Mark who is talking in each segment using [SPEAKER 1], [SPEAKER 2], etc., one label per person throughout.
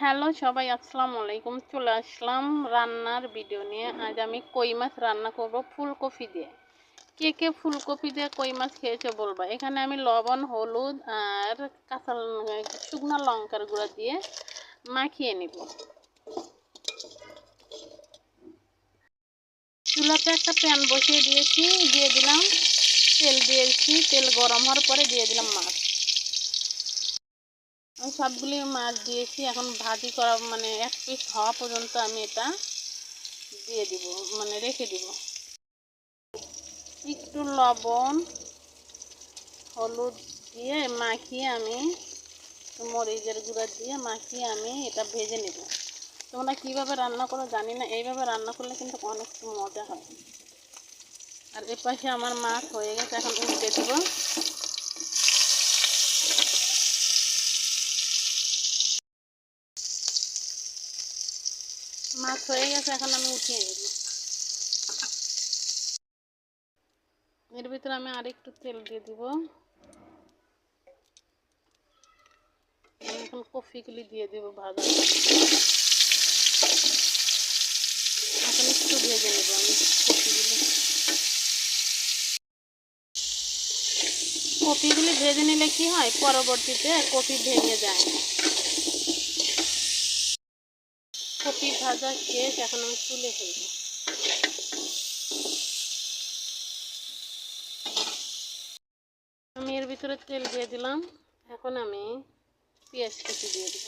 [SPEAKER 1] Hello সবাই, আসসালামু আলাইকুম। চলে আসলাম রান্নার ভিডিও নিয়ে। আজ আমি কই মাছ রান্না করব ফুলকপি দিয়ে। কে কে ফুলকপি দিয়ে কই মাছ খেয়েছে বলবা? এখানে আমি লবণ, হলুদ আর কাঁচা শুকনো লঙ্কার গুঁড়া দিয়ে মাখিয়ে নিব। চুলাতে একটা প্যান বসিয়ে দিয়েছি, দিয়ে দিলাম তেল দিয়েছি। তেল গরম হওয়ার পরে দিয়ে দিলাম মাছ। আমি সবগুলি মাছ দিয়েছি। এখন ভাজি করা মানে এক পিস হওয়া পর্যন্ত আমি এটা দিয়ে দিব মানে রেখে দিব। একটু লবণ, হলুদ দিয়ে মাখিয়ে আমি মরিচের গুঁড়া দিয়ে মাখিয়ে আমি এটা ভেজে নেব। তোমরা কীভাবে রান্না করো জানি না, এইভাবে রান্না করলে কিন্তু অনেক মজা হয়। আর এপাশে আমার মাছ হয়ে গেছে, এখন উল্টে দেবো। মাছ হয়ে গেছে, এখন আমি উঠিয়ে নেব। এর ভিতরে আমি আর একটু তেল দিয়ে দিব। এখন কফিগুলি দিয়ে দেবো ভাজা। এখন একটু ভেজে নেব আমি কফিগুলি। কপিগুলি ভেজে নিলে কি হয়? পরবর্তীতে কপি ভেঙে যায়। কপি ভাজা শেষ, এখন আমি তুলে ফেলব। আমি এর ভিতরে তেল দিয়ে দিলাম। এখন আমি পেঁয়াজ কুচি দিয়ে দেব।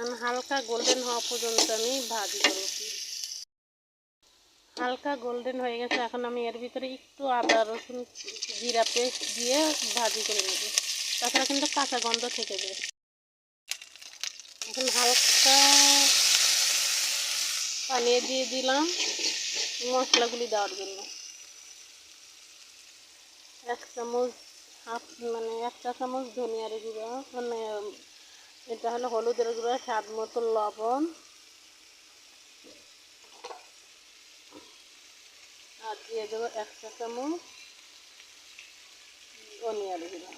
[SPEAKER 1] আমি হালকা গোল্ডেন হওয়া পর্যন্ত আমি ভাজি করব হালকা গোল্ডেন হয়ে গেছে, এখন আমি এর ভিতরে একটু আদা, রসুন, জিরা পেস্ট দিয়ে ভাজি করে নেব। তাছাড়া কিন্তু কাঁচা গন্ধ থেকে যায়। এখন হালকা পানিয়ে দিয়ে দিলাম মশলাগুলি দেওয়ার জন্য। এক চামচ হাফ মানে এক চা চামচ ধনিয়ার গুঁড়ো মানে এটা হলো হলুদের গুঁড়ো, স্বাদ মতো লবণ আর দিয়ে দেবো এক চা চামচ ধনিয়ার গুঁড়ো।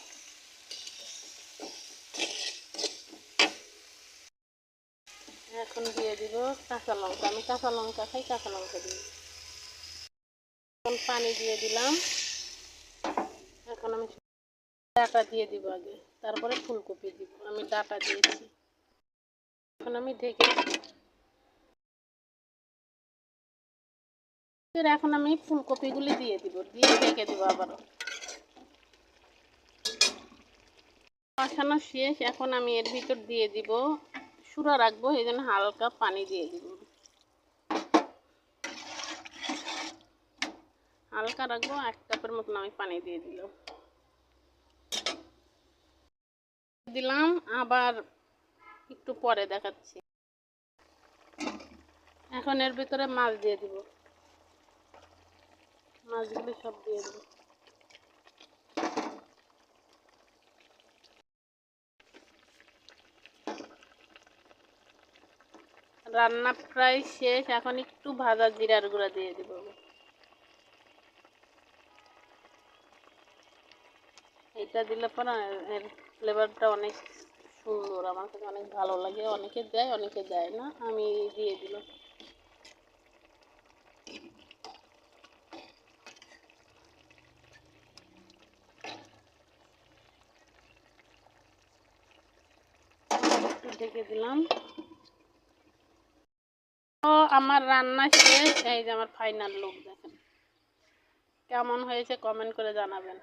[SPEAKER 1] এখন দিয়ে দিব কাঁচা লঙ্কা। আমি কাঁচা লঙ্কা খাই, কাঁচা লঙ্কা দিই এখন পানি দিয়ে দিলাম। এখন আমি ডাটা দিয়ে দিব আগে। তারপরে ফুলকপি দিব। আমি ডাটা দিয়েছি। এখন আমি ঢেকে এখন আমি ফুলকপিগুলি দিয়ে দিব, দিয়ে ঢেকে দিব আবারও। কষানো শেষ, এখন আমি এর ভিতর দিয়ে দিব সুরা রাখব, এই জন্য হালকা পানি দিয়ে দিব। হালকা রাখব, এক কাপের মতন আমি পানি দিয়ে দিলাম দিলাম, আবার একটু পরে দেখাচ্ছি। এখন এর ভিতরে মাছ দিয়ে দিব। মাছগুলো সব দিয়ে দেবো। রান্না প্রায় শেষ, এখন একটু ভাজা জিরার গুঁড়া দিয়ে দেব। এটা দিলে পর এর ফ্লেভারটা অনেক সুন্দর, আমার কাছে অনেক ভালো লাগে। অনেকে দেয় অনেকে দেয় না, আমি দিয়ে দিলাম। ঢেকে দিলাম। তো আমার রান্না শেষ। এই যে আমার ফাইনাল লুক দেখেন। কেমন হয়েছে কমেন্ট করে জানাবেন।